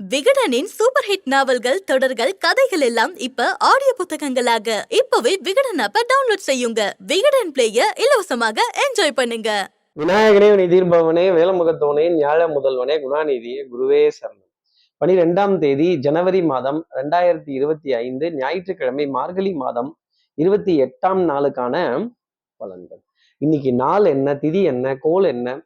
விகடனின் super hit நாவல்கள் தொடர்கள் கதைகள் எல்லாம் இப்ப ஆடியோ புத்தகங்களாக. இப்பவே விகடன் ஆப்ப டவுன்லோட் செய்யுங்க. விகடன் பிளேய இலவசமாக என்ஜாய் பண்ணுங்க. விநாயகனே நிதிர்பவனே வேலமுகத்தோனே ஞாழ முதல்வனே குணாநிதியே குருவே சரணம். பனிரெண்டாம் தேதி ஜனவரி மாதம் ரெண்டாயிரத்தி இருபத்தி ஐந்து ஞாயிற்றுக்கிழமை மார்கழி மாதம் இருபத்தி எட்டாம் நாளுக்கான பலன்கள். இன்னைக்கு நாள் என்ன திதி என்ன கோல் என்ன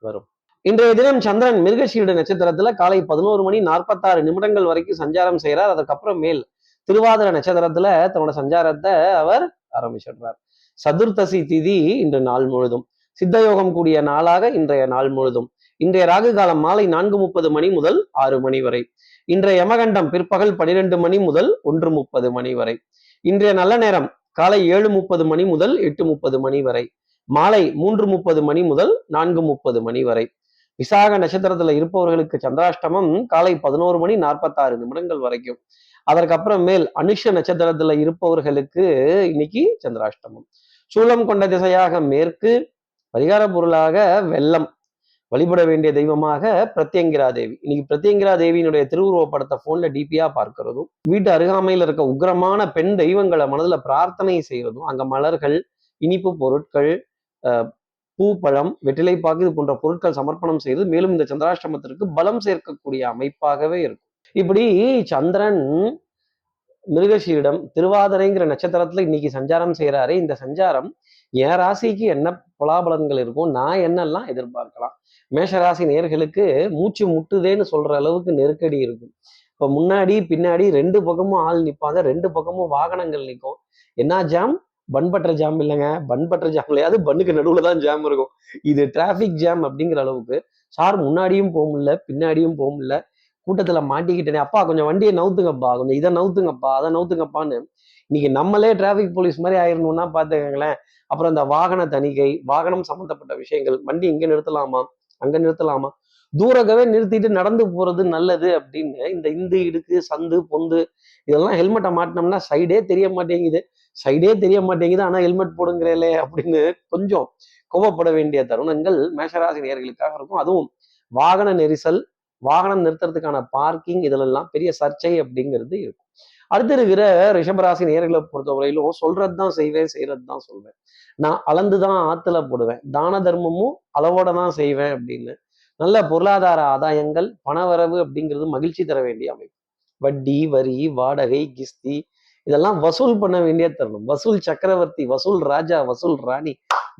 வரும். இன்றைய தினம் சந்திரன் மிருகஷீட நட்சத்திரத்துல காலை பதினோரு மணி நாற்பத்தாறு நிமிடங்கள் வரைக்கும் சஞ்சாரம் செய்கிறார். அதுக்கப்புறம் மேல் திருவாதிர நட்சத்திரத்துல தன்னோட சஞ்சாரத்தை அவர் ஆரம்பிச்சிடுறார். சதுர்த்தசி திதி இன்று நாள் முழுதும். சித்தயோகம் கூடிய நாளாக இன்றைய நாள் முழுதும். இன்றைய ராகு காலம் மாலை நான்கு முப்பது மணி முதல் ஆறு மணி வரை. இன்றைய யமகண்டம் பிற்பகல் பனிரெண்டு மணி முதல் ஒன்று முப்பது மணி வரை. இன்றைய நல்ல நேரம் காலை ஏழு முப்பது மணி முதல் எட்டு முப்பது மணி வரை. மாலை மூன்று முப்பது மணி முதல் நான்கு முப்பது மணி வரை. விசாக நட்சத்திரத்துல இருப்பவர்களுக்கு சந்திராஷ்டமம் காலை பதினோரு மணி நாற்பத்தாறு நிமிடங்கள் வரைக்கும். அதற்கப்புறம் மேல் அனுஷ நட்சத்திரத்துல இருப்பவர்களுக்கு இன்னைக்கு சந்திராஷ்டமம். சூலம் கொண்ட திசையாக மேற்கு பரிகார பொருளாக வெள்ளம். வழிபட வேண்டிய தெய்வமாக பிரத்யங்கிரா தேவி இன்னைக்கு பிரத்யங்கிரா தேவியினுடைய திருவுருவ படத்தை போன்ல டிபியா பார்க்கிறதும் வீட்டு அருகாமையில் இருக்க உக்ரமான பெண் தெய்வங்களை மனதுல பிரார்த்தனை செய்யறதும் அங்க மலர்கள் இனிப்பு பொருட்கள் பூ பழம் வெற்றிலைப்பாக்கு இது போன்ற பொருட்கள் சமர்ப்பணம் செய்து மேலும் இந்த சந்திராஷ்டமத்திற்கு பலம் சேர்க்கக்கூடிய அமைப்பாகவே இருக்கும். இப்படி சந்திரன் மிருகஷீரிடம் திருவாதிரைங்கிற நட்சத்திரத்துல இன்னைக்கு சஞ்சாரம் செய்கிறாரு இந்த சஞ்சாரம் என் ராசிக்கு என்ன பலாபலன்கள் இருக்கும் நான் என்னெல்லாம் எதிர்பார்க்கலாம்? மேஷராசி நேர்களுக்கு மூச்சு முட்டுதேன்னு சொல்ற அளவுக்கு நெருக்கடி இருக்கும். இப்ப முன்னாடி பின்னாடி ரெண்டு பக்கமும் ஆள் நிற்பாங்க ரெண்டு பக்கமும் வாகனங்கள் நிற்கும். என்ன ஜாம்? பண்பற்ற ஜாம் இல்லைங்க. பன்பட்டறை ஜாம் இல்லையாது பண்ணுக்கு நடுவில் தான் ஜாம் இருக்கும். இது டிராஃபிக் ஜாம் அப்படிங்கிற அளவுக்கு சார் முன்னாடியும் போக முடியல பின்னாடியும் போக முடியல. கூட்டத்தில் மாட்டிக்கிட்டேனே. அப்பா கொஞ்சம் வண்டியை நவுத்துங்கப்பா. கொஞ்சம் இதை நவுத்துங்கப்பா அதை நவுத்துங்கப்பான்னு இன்னைக்கு நம்மளே டிராஃபிக் போலீஸ் மாதிரி ஆயிரணும்னா பார்த்துக்கங்களேன். அப்புறம் இந்த வாகன தணிக்கை வாகனம் சம்மந்தப்பட்ட விஷயங்கள் வண்டி இங்கே நிறுத்தலாமா? அங்கே நிறுத்தலாமா? தூரகவே நிறுத்திட்டு நடந்து போறது நல்லது அப்படின்னு இந்த இந்து இடுக்கு சந்து பொந்து இதெல்லாம் ஹெல்மெட்டை மாட்டினோம்னா சைடே தெரிய மாட்டேங்குது. சைடே தெரிய மாட்டேங்குது ஆனா ஹெல்மெட் போடுங்கிறேலே அப்படின்னு கொஞ்சம் கோவப்பட வேண்டிய தருணங்கள் மேஷராசி நேர்களுக்காக இருக்கும். அதுவும் வாகன நெரிசல் வாகனம் நிறுத்துறதுக்கான பார்க்கிங் இதிலெல்லாம் பெரிய சர்ச்சை அப்படிங்கிறது இருக்கும். அடுத்து இருக்கிற ரிஷபராசி நேர்களை பொறுத்தவரையிலும் சொல்றது தான் செய்வேன் செய்யறது தான் சொல்வேன். நான் அளந்து தான் ஆத்துல போடுவேன். தான தர்மமும் அளவோட தான் செய்வேன் அப்படின்னு. நல்ல பொருளாதார ஆதாயங்கள் பணவரவு அப்படிங்கிறது மகிழ்ச்சி தர வேண்டிய அமைப்பு. வட்டி வரி வாடகை கிஸ்தி இதெல்லாம் வசூல் பண்ண வேண்டிய தருணம். வசூல் சக்கரவர்த்தி வசூல் ராஜா வசூல் ராணி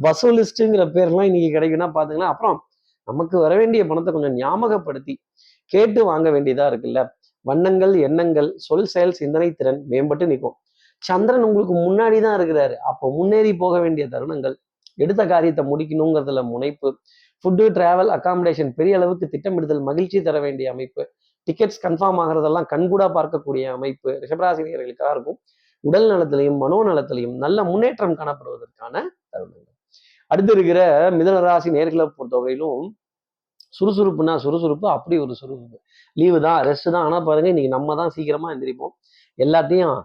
வசூலிஸ்ட்டுங்கிற பேர்லாம் இன்னைக்கு கிடைக்குன்னா பாத்துக்கலாம் அப்புறம் நமக்கு வர வேண்டிய பணத்தை கொஞ்சம் ஞாபகப்படுத்தி கேட்டு வாங்க வேண்டியதா இருக்குல்ல. வண்ணங்கள் எண்ணங்கள் சொல் செயல் சிந்தனை திறன் மேம்பட்டு நிற்கும். சந்திரன் உங்களுக்கு முன்னாடி தான் இருக்கிறாரு. அப்போ முன்னேறி போக வேண்டிய தருணங்கள் எடுத்த காரியத்தை முடிக்கணுங்கிறதுல முனைப்பு ஃபுட்டு டிராவல் அகாமடேஷன் பெரிய அளவுக்கு திட்டமிடுதல் மகிழ்ச்சி தர வேண்டிய அமைப்பு டிக்கெட்ஸ் கன்ஃபார்ம் ஆகிறதெல்லாம் கண்கூடா பார்க்கக்கூடிய அமைப்பு ரிஷபராசினியர்களுக்காக இருக்கும். உடல் நலத்திலையும் மனோநலத்திலையும் நல்ல முன்னேற்றம் காணப்படுவதற்கான தருணங்கள். அடுத்து இருக்கிற மிதனராசி நேர்களை பொறுத்தவரையிலும் சுறுசுறுப்புனா சுறுசுறுப்பு அப்படி ஒரு சுறுசுறுப்பு. லீவு தான் ரெஸ்ட் தான். ஆனால் பாருங்க இன்னைக்கு நம்ம தான் சீக்கிரமா எந்திரிப்போம். எல்லாத்தையும்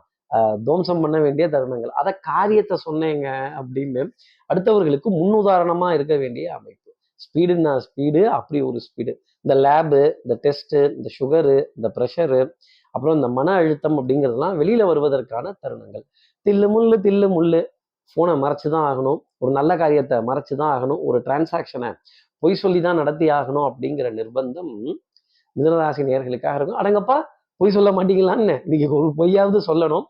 துவம்சம் பண்ண வேண்டிய தருணங்கள். அதை காரியத்தை சொன்னேங்க அப்படின்னு அடுத்தவர்களுக்கு முன்னுதாரணமா இருக்க வேண்டிய அமைப்பு. ஸ்பீடுன்னா ஸ்பீடு அப்படி ஒரு ஸ்பீடு இந்த லேபு இந்த டெஸ்ட்டு இந்த சுகரு இந்த ப்ரெஷரு அப்புறம் இந்த மன அழுத்தம் அப்படிங்கிறதுலாம் வெளியில வருவதற்கான தருணங்கள். தில்லு முள்ளு தில்லு முள்ளு. ஃபோனை மறைச்சு தான் ஆகணும். ஒரு நல்ல காரியத்தை மறைச்சு தான் ஆகணும். ஒரு டிரான்சாக்ஷனை பொய் சொல்லி தான் நடத்தி ஆகணும் அப்படிங்கிற நிர்பந்தம் மிதனராசி நேர்களுக்காக இருக்கும். அடங்கப்பா பொய் சொல்ல மாட்டீங்களான்னு இன்னைக்கு ஒரு பொய்யாவது சொல்லணும்.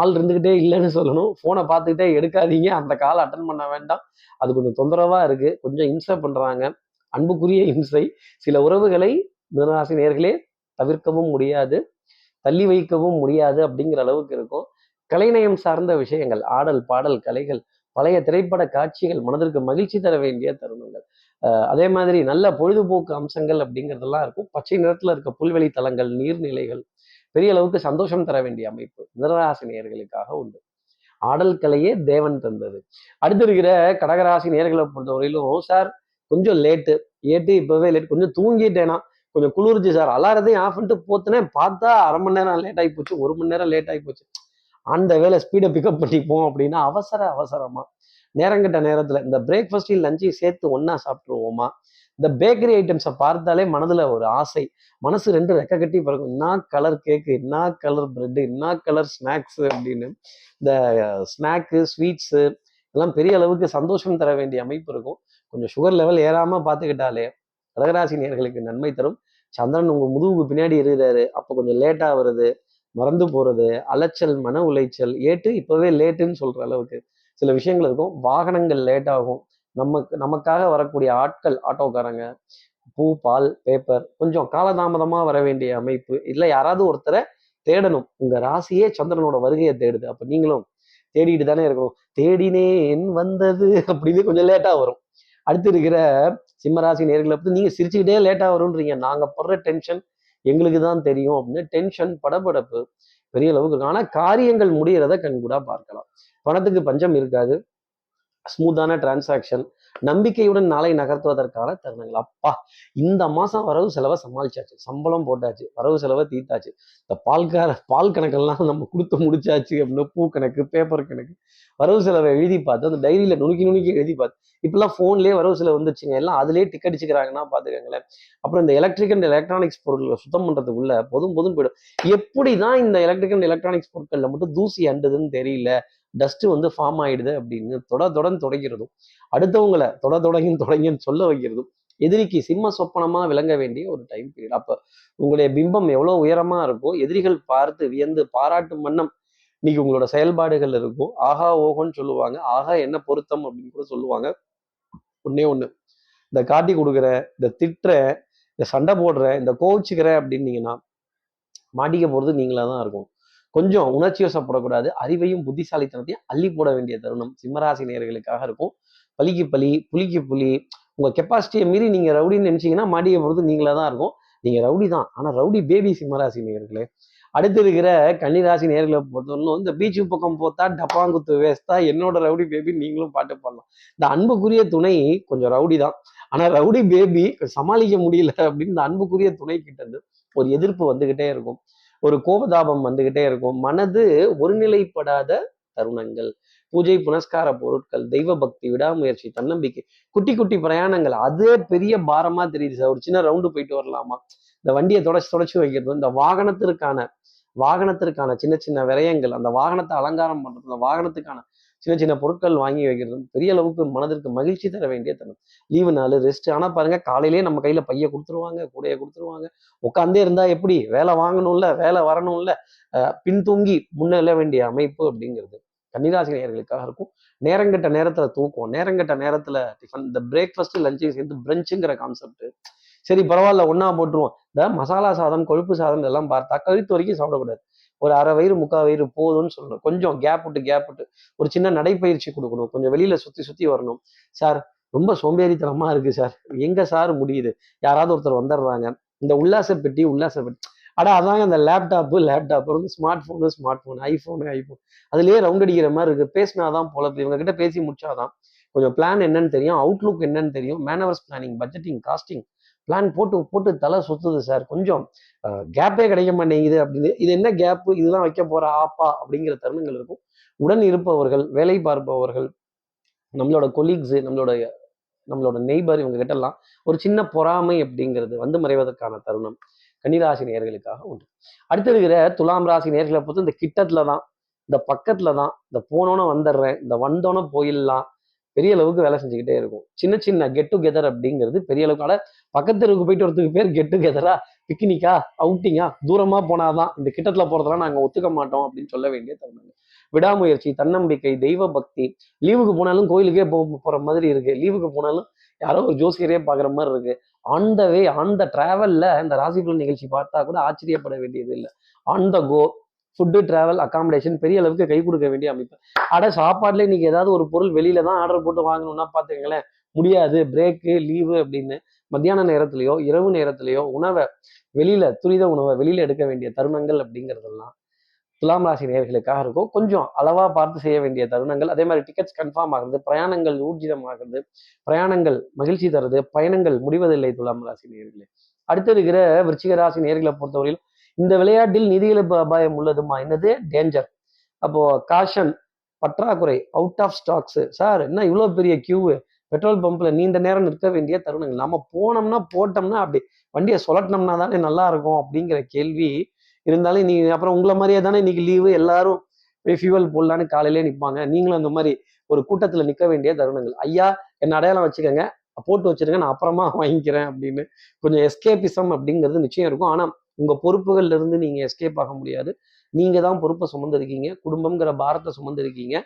ஆள் இருந்துக்கிட்டே இல்லைன்னு சொல்லணும். ஃபோனை பார்த்துக்கிட்டே எடுக்காதீங்க. அந்த கால் அட்டன் பண்ண வேண்டாம். அது கொஞ்சம் தொந்தரவாக இருக்குது கொஞ்சம் இம்சை பண்ணுறாங்க அன்புக்குரிய இம்சை. சில உறவுகளை மிதனராசி நேர்களே தவிர்க்கவும் முடியாது. தள்ளி வைக்கவும் முடியாது அப்படிங்கிற அளவுக்கு இருக்கும். கலைநயம் சார்ந்த விஷயங்கள் ஆடல் பாடல் கலைகள் பழைய திரைப்பட காட்சிகள் மனதிற்கு மகிழ்ச்சி தர வேண்டிய தருணங்கள். அதே மாதிரி நல்ல பொழுதுபோக்கு அம்சங்கள் அப்படிங்கிறதெல்லாம் இருக்கும். பச்சை நிறத்தில் இருக்க புல்வெளி தலங்கள் நீர்நிலைகள் பெரிய அளவுக்கு சந்தோஷம் தர வேண்டிய அமைப்பு மிதனராசி நேர்களுக்காக உண்டு. ஆடல் கலையே தேவன் தந்தது. அடுத்து இருக்கிற கடகராசி நேர்களை பொறுத்தவரையிலும் சார் கொஞ்சம் லேட்டு ஏட்டு இப்பவே லேட் கொஞ்சம் தூங்கிட்டேனா கொஞ்சம் குளிர்ச்சி சார். அலாரத்தையும் ஆஃப் பண்ணிட்டு போத்துனேன் பார்த்தா அரை மணி நேரம் லேட் ஆகி போச்சு ஒரு மணி நேரம் லேட் ஆகி போச்சு. அந்த வேலை ஸ்பீடை பிக்கப் பண்ணிப்போம் அப்படின்னா அவசர அவசரமா. நேரங்கட்ட நேரத்துல இந்த பிரேக்ஃபாஸ்டையும் லஞ்சையும் சேர்த்து ஒன்னா சாப்பிட்டுருவோமா? இந்த பேக்கரி ஐட்டம்ஸை பார்த்தாலே மனதில் ஒரு ஆசை. மனசு ரெண்டு ரெக்க கட்டி பிறக்கும். என்ன கலர் கேக்கு என்ன கலர் ப்ரெட்டு என்ன கலர் ஸ்நாக்ஸு அப்படின்னு. இந்த ஸ்நாக்கு ஸ்வீட்ஸு எல்லாம் பெரிய அளவுக்கு சந்தோஷம் தர வேண்டிய அமைப்பு இருக்கும். கொஞ்சம் சுகர் லெவல் ஏறாமல் பார்த்துக்கிட்டாலே கடகராசி நேர்களுக்கு நன்மை தரும். சந்திரன் உங்கள் முதுகுக்கு பின்னாடி இருக்கிறாரு அப்போ கொஞ்சம் லேட்டாக வருது. மறந்து போகிறது அலைச்சல் மன உளைச்சல் ஏட்டு இப்போவே லேட்டுன்னு சொல்கிற அளவுக்கு சில விஷயங்கள் இருக்கும். வாகனங்கள் லேட் ஆகும். நமக்கு நமக்காக வரக்கூடிய ஆட்கள் ஆட்டோக்காரங்க பூ பால் பேப்பர் கொஞ்சம் காலதாமதமாக வர வேண்டிய அமைப்பு இல்லை யாராவது ஒருத்தரை தேடணும். உங்க ராசியே சந்திரனோட வருகையை தேடுது. அப்ப நீங்களும் தேடிட்டு தானே இருக்கணும். தேடினேன் வந்தது அப்படின்னு கொஞ்சம் லேட்டா வரும். அடுத்து இருக்கிற சிம்மராசி நேர்களை பற்றி நீங்க சிரிச்சுக்கிட்டே லேட்டா வரும்ன்றீங்க. நாங்க படுற டென்ஷன் எங்களுக்கு தான் தெரியும் அப்படின்னு டென்ஷன் படபடப்பு பெரிய அளவுக்கு இருக்கும் ஆனா காரியங்கள் முடிகிறத கண்கூடா பார்க்கலாம். பணத்துக்கு பஞ்சம் இருக்காது. ஸ்மூத்தான டிரான்சாக்ஷன் நம்பிக்கையுடன் நாளை நகர்த்துவதற்கான தருணங்கள். அப்பா இந்த மாசம் வரவு செலவை சமாளிச்சாச்சு. சம்பளம் போட்டாச்சு வரவு செலவை தீர்த்தாச்சு. இந்த பால்கார பால் கணக்கெல்லாம் நம்ம கொடுத்து முடிச்சாச்சு அப்படின்னு பூ கணக்கு பேப்பர் கணக்கு வரவு செலவை எழுதி பார்த்து அந்த டைரியில நுணுக்கி நுணுக்கி எழுதி பார்த்து இப்பெல்லாம் ஃபோன்லேயே வரவு செலவு வந்துச்சுங்க எல்லாம் அதுலேயே டிக் அடிச்சுக்கிறாங்கன்னா பார்த்துக்கங்களேன். அப்புறம் இந்த எலக்ட்ரிக் அண்ட் எலக்ட்ரானிக்ஸ் பொருட்களை சுத்தம் பண்றதுக்குள்ள பொதும் பொதும் போயிடும். எப்படி தான் இந்த எலக்ட்ரிக் அண்ட் எலக்ட்ரானிக்ஸ் பொருட்கள்ல மட்டும் தூசி அண்டுதுன்னு தெரியல. டஸ்ட் வந்து ஃபார்ம் ஆயிடுது அப்படின்னு தொட தொடன்னு தொடங்கிறதும் அடுத்தவங்களை தொட தொடங்கி தொடங்கின்னு சொல்ல வைக்கிறதும் எதிரிக்கு சிம்ம சொப்பனமா விளங்க வேண்டிய ஒரு டைம் பீரியட் அப்ப உங்களுடைய பிம்பம் எவ்வளவு உயரமா இருக்கோ எதிரிகள் பார்த்து வியந்து பாராட்டும் வண்ணம் இன்னைக்கு உங்களோட செயல்பாடுகள் இருக்கும். ஆஹா ஓஹோன்னு சொல்லுவாங்க. ஆஹா என்ன பொருத்தம் அப்படின்னு கூட சொல்லுவாங்க. ஒன்னே ஒண்ணு. இந்த காட்டி கொடுக்குற இந்த திட்டுற இந்த சண்டை போடுற இந்த கோவிச்சுக்கிற அப்படின்னீங்கன்னா மாட்டிக்க போறது நீங்களா தான் இருக்கும். கொஞ்சம் உணர்ச்சி வசப்படக்கூடாது. அறிவையும் புத்திசாலித்தனத்தையும் அள்ளி போட வேண்டிய தருணம் சிம்மராசி நேயர்களுக்காக இருக்கும். பலிக்கு பலி புலிக்கு புலி உங்க கெப்பாசிட்டியை மீறி நீங்க ரவுடின்னு நினைச்சீங்கன்னா மாடியை பொறுத்து நீங்களா தான் இருக்கும். நீங்க ரவுடி தான். ஆனா ரவுடி பேபி சிம்மராசி நேயர்களே. அடுத்து இருக்கிற கன்னிராசி நேர்களை பொறுத்தவரைக்கும் இந்த பீச்சு பக்கம் போத்தா டப்பாங்குத்து வேஸ்தா என்னோட ரவுடி பேபி நீங்களும் பாட்டு பாடலாம். இந்த அன்புக்குரிய துணை கொஞ்சம் ரவுடி தான். ஆனா ரவுடி பேபி சமாளிக்க முடியல அப்படின்னு இந்த அன்புக்குரிய துணை கிட்ட இருந்து ஒரு எதிர்ப்பு வந்துகிட்டே இருக்கும். ஒரு கோபதாபம் வந்துகிட்டே இருக்கும். மனது ஒருநிலைப்படாத தருணங்கள். பூஜை புனஸ்கார பொருட்கள் தெய்வ பக்தி விடாமுயற்சி தன்னம்பிக்கை குட்டி குட்டி பிரயாணங்கள். அதே பெரிய பாரமா தெரியுது சார். ஒரு சின்ன ரவுண்டு போயிட்டு வரலாமா? இந்த வண்டியை தொடச்சி தொடச்சி வைக்கிறது இந்த வாகனத்திற்கான வாகனத்திற்கான சின்ன சின்ன விரயங்கள் அந்த வாகனத்தை அலங்காரம் பண்றது அந்த வாகனத்துக்கான சின்ன சின்ன பொருட்கள் வாங்கி வைக்கிறது பெரிய அளவுக்கு மனதிற்கு மகிழ்ச்சி தர வேண்டிய தருணம். லீவு நாள் ரெஸ்ட் ஆனா பாருங்க காலையிலேயே நம்ம கையில பைய கொடுத்துருவாங்க கூடைய கொடுத்துருவாங்க. உட்காந்தே இருந்தா எப்படி? வேலை வாங்கணும்ல வேலை வரணும்ல. பின்தூங்கி முன்னெல்ல வேண்டிய அமைப்பு அப்படிங்கிறது கன்னிராசி நேயர்களுக்காக இருக்கும் நேரங்கட்ட நேரத்துல தூக்கம் நேரங்கட்ட நேரத்துல டிஃபன் இந்த பிரேக்ஃபாஸ்ட் லஞ்சையும் சேர்ந்து பிரஞ்சுங்கிற கான்செப்ட் சரி பரவாயில்ல ஒன்னா போட்டுருவோம். இந்த மசாலா சாதம் கொழுப்பு சாதம் இதெல்லாம் பார்த்தா கழுத்து வரைக்கும் சாப்பிடக்கூடாது. ஒரு அரை வயிறு முக்கால் வயிறு போதும்னு சொல்லணும். கொஞ்சம் கேப் விட்டு கேப் விட்டு. ஒரு சின்ன நடைப்பயிற்சி கொடுக்கணும். கொஞ்சம் வெளியில சுத்தி சுத்தி வரணும். சார் ரொம்ப சோம்பேறித்தனமா இருக்கு சார். எங்க சார் முடியுது? யாராவது ஒருத்தர் வந்துடுறாங்க. இந்த உல்லாச பெட்டி உல்லாச பெட்டி. அட அதாங்க அந்த லேப்டாப்பு லேப்டாப் வந்து smart phone smart phone iPhone iPhone அதுலயே ரவுண்ட் அடிக்கிற மாதிரி இருக்கு. பேசினாதான் போல இவங்க கிட்ட பேசி முடிச்சாதான். கொஞ்சம் பிளான் என்னன்னு தெரியும். அவுட்லுக் என்னன்னு தெரியும். Manoeuvres planning budgeting costing plan போட்டு போட்டு தலை சுத்துது சார் கொஞ்சம் கேப்பே கிடைக்க மாட்டேங்குது அப்படின்னு. இது என்ன கேப்பு இதுதான் வைக்க போற ஆப்பா அப்படிங்கிற தருணங்கள் இருக்கும். உடன் இருப்பவர்கள் வேலை பார்ப்பவர்கள் நம்மளோட கொலீக்ஸு நம்மளோட நம்மளோட நெய்பர் இவங்க கிட்டலாம் ஒரு சின்ன பொறாமை அப்படிங்கிறது வந்து மறைவதற்கான தருணம். கன்னிராசி நேர்களுக்காக உண்டு. அடுத்து இருக்கிற துலாம் ராசி நேர்களை பொறுத்து இந்த கிட்டத்துல தான் இந்த பக்கத்துல தான் இந்த போனோன்னு வந்துடுறேன் இந்த வந்தோன்னே போயிடலாம் பெரிய அளவுக்கு வேலை செஞ்சுக்கிட்டே இருக்கும். சின்ன சின்ன கெட் டுகெதர் அப்படிங்கிறது பெரிய அளவுக்கு ஆனால் பக்கத்து தெருவுக்கு போயிட்டு வரதுக்கு பேர் கெட் டுகெதரா பிக்னிக்கா அவுட்டிங்கா தூரமா போனாதான் இந்த கிட்டத்துல போறதெல்லாம் நாங்க ஒத்துக்க மாட்டோம் அப்படின்னு சொல்ல வேண்டிய தருணங்கள். விடாமுயற்சி தன்னம்பிக்கை தெய்வ பக்தி. லீவுக்கு போனாலும் கோயிலுக்கே போ போற மாதிரி இருக்கு. லீவுக்கு போனாலும் யாரோ ஒரு ஜோசியரே பாக்குற மாதிரி இருக்கு. On the way on the டிராவல்ல இந்த ராசி நிகழ்ச்சி பார்த்தா கூட ஆச்சரியப்பட வேண்டியது இல்லை. On the go food travel accommodation பெரிய அளவுக்கு கை கொடுக்க வேண்டிய அமைப்பு. அட சாப்பாடுல இன்னைக்கு ஏதாவது ஒரு பொருள் வெளியில தான் ஆர்டர் போட்டு வாங்கணும்னா பாத்துக்கங்களேன் முடியாது. பிரேக்கு லீவு அப்படின்னு. மத்தியான நேரத்திலேயோ இரவு நேரத்திலேயோ உணவை வெளியில துரித உணவை வெளியில எடுக்க வேண்டிய தருணங்கள் அப்படிங்கிறதெல்லாம் துலாம் ராசி நேர்களுக்காக இருக்கும். கொஞ்சம் அளவா பார்த்து செய்ய வேண்டிய தருணங்கள். அதே மாதிரி டிக்கெட்ஸ் கன்ஃபார்ம் ஆகுறது பிரயாணங்கள் ஊர்ஜிதம் பிரயாணங்கள் மகிழ்ச்சி தருது பயணங்கள் முடிவதில்லை துலாம் ராசி நேர்களே. அடுத்து இருக்கிற விருச்சிக ராசி நேர்களை பொறுத்தவரையில் இந்த விளையாட்டில் நிதி இழப்பு அபாயம் உள்ளதுமா? என்னது? டேஞ்சர் அப்போ காஷன் பற்றாக்குறை அவுட் ஆஃப் ஸ்டாக்ஸ் சார் என்ன இவ்வளோ பெரிய கியூவு பெட்ரோல் பம்ப்ல நீண்ட நேரம் நிற்க வேண்டிய தருணங்கள். நம்ம போனோம்னா போட்டோம்னா அப்படி வண்டியை சொலட்டினோம்னா தானே நல்லா இருக்கும் அப்படிங்கிற கேள்வி இருந்தாலும் நீ அப்புறம் உங்களை மாதிரியே தானே இன்னைக்கு லீவு எல்லாரும் போய் ஃபியூவல் போடலான்னு காலையிலே நிற்பாங்க நீங்களும் அந்த மாதிரி ஒரு கூட்டத்தில் நிற்க வேண்டிய தருணங்கள். ஐயா என்ன அடையாளம் வச்சுக்கோங்க. போட்டு வச்சிருங்க. நான் அப்புறமா வாங்கிக்கிறேன் அப்படின்னு. கொஞ்சம் எஸ்கேபிசம் அப்படிங்கிறது நிச்சயம் இருக்கும். ஆனால் உங்கள் பொறுப்புகள்ல இருந்து நீங்கள் எஸ்கேப் ஆக முடியாது. நீங்கள் தான் பொறுப்பை சுமந்துருக்கீங்க. குடும்பங்கிற பாரத்தை சுமந்திருக்கீங்க.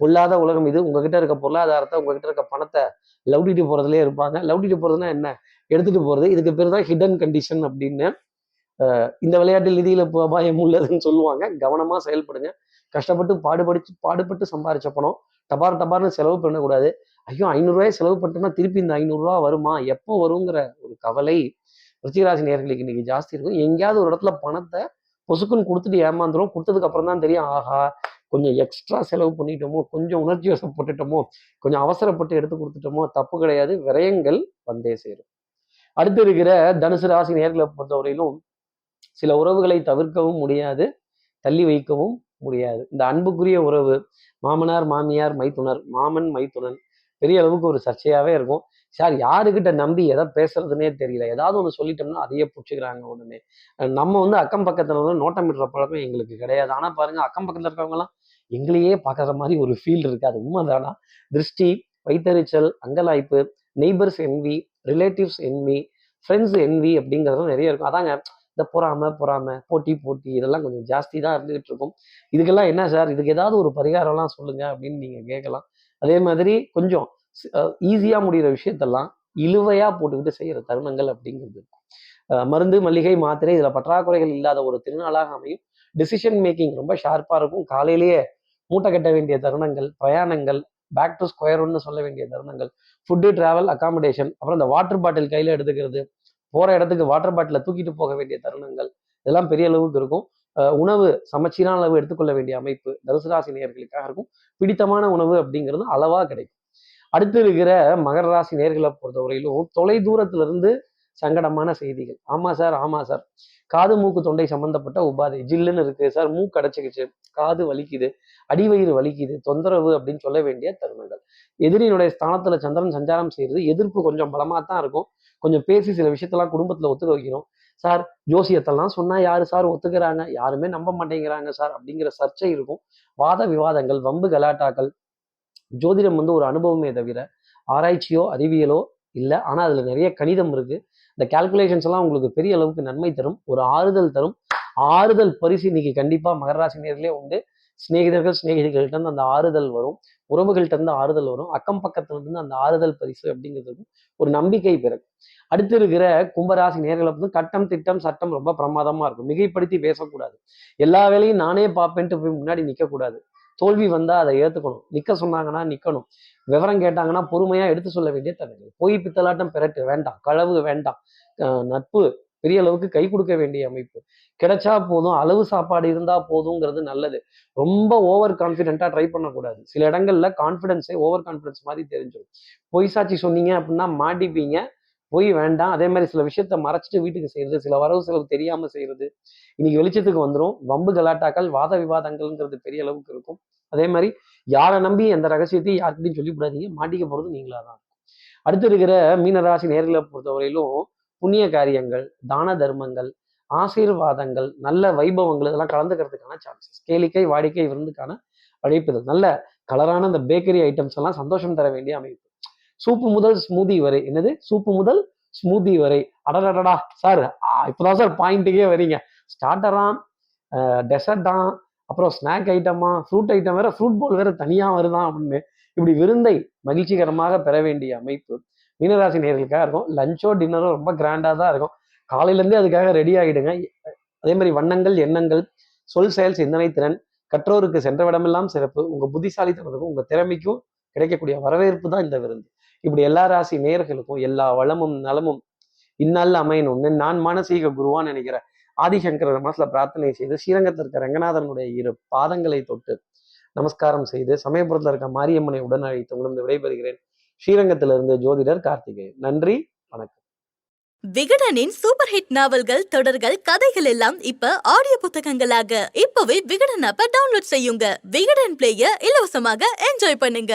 பொல்லாத உலகம் இது. உங்ககிட்ட இருக்க பொருளாதாரத்தை உங்ககிட்ட இருக்க பணத்தை லவ்டிட்டு போகிறதுலே இருப்பாங்க. லவ்டிட்டு போகிறதுனா என்ன? எடுத்துகிட்டு போகிறது இதுக்கு பேர் தான் ஹிடன் கண்டிஷன் அப்படின்னு இந்த விளையாட்டில் நிதியில் இப்போ அபாயம் உள்ளதுன்னு சொல்லுவாங்க. கவனமாக செயல்படுங்க. கஷ்டப்பட்டு பாடுபடிச்சு பாடுபட்டு சம்பாரிச்ச பணம். டபார் டபார்னு செலவு பண்ணக்கூடாது. ஐயோ ஐநூறுரூவாய் செலவு பண்ணிட்டோம்னா திருப்பி இந்த ஐநூறுரூவா வருமா? எப்போ வருங்கிற ஒரு கவலை ருச்சிகராசி நேர்களுக்கு இன்னைக்கு ஜாஸ்தி இருக்கும். எங்கேயாவது ஒரு இடத்துல பணத்தை பொசுக்குன்னு கொடுத்துட்டு ஏமாந்துரும். கொடுத்ததுக்கு அப்புறம் தான் தெரியும் ஆஹா கொஞ்சம் எக்ஸ்ட்ரா செலவு பண்ணிட்டோமோ கொஞ்சம் உணர்ச்சி வசப்பட்டுட்டோமோ கொஞ்சம் அவசரப்பட்டு எடுத்து கொடுத்துட்டோமோ தப்பு கிடையாது. விரயங்கள் வந்தே சேரும். அடுத்து இருக்கிற தனுசு ராசி நேர்களை பொறுத்தவரையிலும் சில உறவுகளை தவிர்க்கவும் முடியாது தள்ளி வைக்கவும் முடியாது. இந்த அன்புக்குரிய உறவு மாமனார் மாமியார் மைத்துனர் மாமன் மைத்துனன் பெரிய அளவுக்கு ஒரு சர்ச்சையாவே இருக்கும். சார் யாருக்கிட்ட நம்பி எதை பேசுறதுனே தெரியல. ஏதாவது ஒன்று சொல்லிட்டோம்னா அதையே பிடிச்சிக்கிறாங்க உடனே. நம்ம வந்து அக்கம் பக்கத்தில் வந்து நோட்டமிடுற பழக்கம் எங்களுக்கு கிடையாது. ஆனால் பாருங்க அக்கம் பக்கத்தில் இருக்கிறவங்கலாம் எங்களையே பார்க்குற மாதிரி ஒரு ஃபீல் இருக்கு அது உண்மைதானா திருஷ்டி வைத்தறிச்சல் அங்கலாய்ப்பு neighbours envy relatives envy friends envy அப்படிங்கிறதும் நிறைய இருக்கும். அதாங்க இந்த பொறாம பொறாம போட்டி போட்டி இதெல்லாம் கொஞ்சம் ஜாஸ்தி தான் இருந்துகிட்டு இருக்கும். இதுக்கெல்லாம் என்ன சார்? இதுக்கு ஏதாவது ஒரு பரிகாரம்லாம் சொல்லுங்க அப்படின்னு நீங்க கேட்கலாம். அதே மாதிரி கொஞ்சம் ஈஸியாக முடிகிற விஷயத்தெல்லாம் இழுவையாக போட்டுக்கிட்டு செய்கிற தருணங்கள் அப்படிங்கிறது மருந்து மல்லிகை மாத்திரை இதில் பற்றாக்குறைகள் இல்லாத ஒரு திருநாளாக அமையும். டிசிஷன் மேக்கிங் ரொம்ப ஷார்ப்பாக இருக்கும். காலையிலேயே மூட்டை கட்ட வேண்டிய தருணங்கள் பிரயாணங்கள் பேக் டு ஸ்கொயர் ஒன்று சொல்ல வேண்டிய தருணங்கள் ஃபுட்டு டிராவல் அகாமடேஷன் அப்புறம் இந்த வாட்டர் பாட்டில் கையில் எடுத்துக்கிறது போகிற இடத்துக்கு வாட்டர் பாட்டிலை தூக்கிட்டு போக வேண்டிய தருணங்கள் இதெல்லாம் பெரிய அளவுக்கு இருக்கும். உணவு சமச்சீரான அளவு எடுத்துக்கொள்ள வேண்டிய அமைப்பு தனுசு ராசி நேர்களுக்காக இருக்கும். பிடித்தமான உணவு அப்படிங்கிறது அளவாக கிடைக்கும். அடுத்து இருக்கிற மகர ராசி நேர்களை பொறுத்தவரையிலும் தொலை தூரத்திலிருந்து சங்கடமான செய்திகள். ஆமா சார் ஆமா சார். காது மூக்கு தொண்டை சம்பந்தப்பட்ட உபாதை. ஜில்லுன்னு இருக்கு சார். மூக்கு அடைச்சிக்கிச்சு. காது வலிக்குது. அடிவயிறு வலிக்குது. தொந்தரவு அப்படின்னு சொல்ல வேண்டிய தருணங்கள். எதிரியினுடைய ஸ்தானத்துல சந்திரன் சஞ்சாரம் செய்யறது எதிர்ப்பு கொஞ்சம் பலமா தான் இருக்கும். கொஞ்சம் பேசி சில விஷயத்தெல்லாம் குடும்பத்துல ஒத்துக்க வைக்கணும். சார் ஜோசியத்தெல்லாம் சொன்னா யாரு சார் ஒத்துக்கிறாங்க? யாருமே நம்ப மாட்டேங்கிறாங்க சார் அப்படிங்கிற சர்ச்சை இருக்கும். வாத விவாதங்கள் வம்பு கலாட்டாக்கள் ஜோதிடம் வந்து ஒரு அனுபவமே தவிர ஆராய்ச்சியோ அறிவியலோ இல்லை. ஆனால் அதில் நிறைய கணிதம் இருக்கு. இந்த கால்குலேஷன்ஸ் எல்லாம் உங்களுக்கு பெரிய அளவுக்கு நன்மை தரும். ஒரு ஆறுதல் தரும். ஆறுதல் பரிசு இன்னைக்கு கண்டிப்பாக மகராசி உண்டு. சிநேகிதர்கள் சிநேகிதிகள்கிட்ட அந்த ஆறுதல் வரும். உறவுகள்கிட்ட இருந்து ஆறுதல் வரும். அக்கம் பக்கத்துல இருந்து அந்த ஆறுதல் பரிசு அப்படிங்கிறது ஒரு நம்பிக்கை பிறகு அடுத்து இருக்கிற கும்பராசி நேர்களை வந்து கட்டம் திட்டம் சட்டம் ரொம்ப பிரமாதமா இருக்கும். மிகைப்படுத்தி பேசக்கூடாது. எல்லா வேலையும் நானே பார்ப்பேன்ட்டு போய் முன்னாடி நிற்கக்கூடாது தோல்வி வந்தால் அதை ஏற்றுக்கணும் நிற்க சொன்னாங்கன்னா நிற்கணும் விவரம் கேட்டாங்கன்னா பொறுமையாக எடுத்து சொல்ல வேண்டிய தருணங்கள் பொய் பித்தலாட்டம் பெறட்டு. வேண்டாம். களவு வேண்டாம். நட்பு பெரிய அளவுக்கு கை கொடுக்க வேண்டிய அமைப்பு. கிடைச்சா போதும். அளவு சாப்பாடு இருந்தா போதுங்கிறது நல்லது. ரொம்ப ஓவர் கான்ஃபிடென்ட்டா ட்ரை பண்ணக்கூடாது. சில இடங்கள்ல கான்ஃபிடென்ஸே ஓவர் கான்ஃபிடன்ஸ் மாதிரி தெரிஞ்சிடும் பொய் சாட்சி சொன்னீங்க அப்படின்னா மாட்டிப்பீங்க. போய் வேண்டாம். அதே மாதிரி சில விஷயத்த மறைச்சிட்டு வீட்டுக்கு செய்யறது சில வரவு செலவு தெரியாம செய்யறது இன்னைக்கு வெளிச்சத்துக்கு வந்துடும் வம்பு கலாட்டாக்கள் வாத விவாதங்கள்ங்கிறது பெரிய அளவுக்கு இருக்கும். அதே மாதிரி யாரை நம்பி எந்த ரகசியத்தையும் யார்கிட்டையும் சொல்லிவிடாதீங்க. மாட்டிக்க போறது நீங்களா தான் அடுத்து இருக்கிற மீனராசி நேர்களை பொறுத்தவரையிலும் புண்ணிய காரியங்கள் தான தர்மங்கள் ஆசீர்வாதங்கள் நல்ல வைபவங்கள் இதெல்லாம் கலந்துக்கிறதுக்கான சான்சஸ் கேளிக்கை வாடிக்கை விருந்துக்கான அழைப்புதல் நல்ல கலரான இந்த பேக்கரி ஐட்டம்ஸ் எல்லாம் சந்தோஷம் தர வேண்டிய அமைப்பு. சூப்பு முதல் ஸ்மூதி வரை. என்னது? சூப்பு முதல் ஸ்மூதி வரை. அடடடடா சார் இப்போதான் சார் பாயிண்ட்டுக்கே வரீங்க ஸ்டார்டரா டெசர்ட்டா அப்புறம் ஸ்நாக் ஐட்டமா ஃப்ரூட் ஐட்டம் வேற ஃப்ரூட் பால் வேற தனியா வருதான் அப்படின்னு. இப்படி விருந்தை மகிழ்ச்சிகரமாக பெற வேண்டிய அமைப்பு மீனராசி நேர்களுக்காக இருக்கும். லஞ்சோ டின்னரோ ரொம்ப கிராண்டா தான் இருக்கும். காலையிலேருந்தே அதுக்காக ரெடி ஆகிடுங்க அதே மாதிரி வண்ணங்கள் எண்ணங்கள் சொல் செயல் சிந்தனை திறன் கற்றோருக்கு சென்ற விடமெல்லாம் சிறப்பு. உங்க புத்திசாலித்தனத்துக்கும் உங்க திறமைக்கும் கிடைக்கக்கூடிய வரவேற்பு தான் இந்த விருந்து. இப்படி எல்லா ராசி நேர்களுக்கும் எல்லா வளமும் நலமும் இந்நாளில் அமையணும்னு நான் மானசீக குருவான்னு நினைக்கிறேன். ஆதிசங்கரர் மனசுல பிரார்த்தனை செய்து ஸ்ரீரங்கத்தில் இருக்க ரங்கநாதனுடைய இரு பாதங்களை தொட்டு நமஸ்காரம் செய்து சமயபுரத்தில் இருக்க மாரியம்மனை உடன் அழைத்து உங்களிடம் விடைபெறுகிறேன். ஸ்ரீரங்கத்திலிருந்து ஜோதிடர் கார்த்திகேயன் நன்றி வணக்கம். விகடனின் சூப்பர் ஹிட் நாவல்கள் தொடர்கள் கதைகள் எல்லாம் இப்ப ஆடியோ புத்தகங்களாக. இப்பவே விகடன் ஆப்ப டவுன்லோட் செய்யுங்க. விகடன் பிளேய இலவசமாக என்ஜாய் பண்ணுங்க.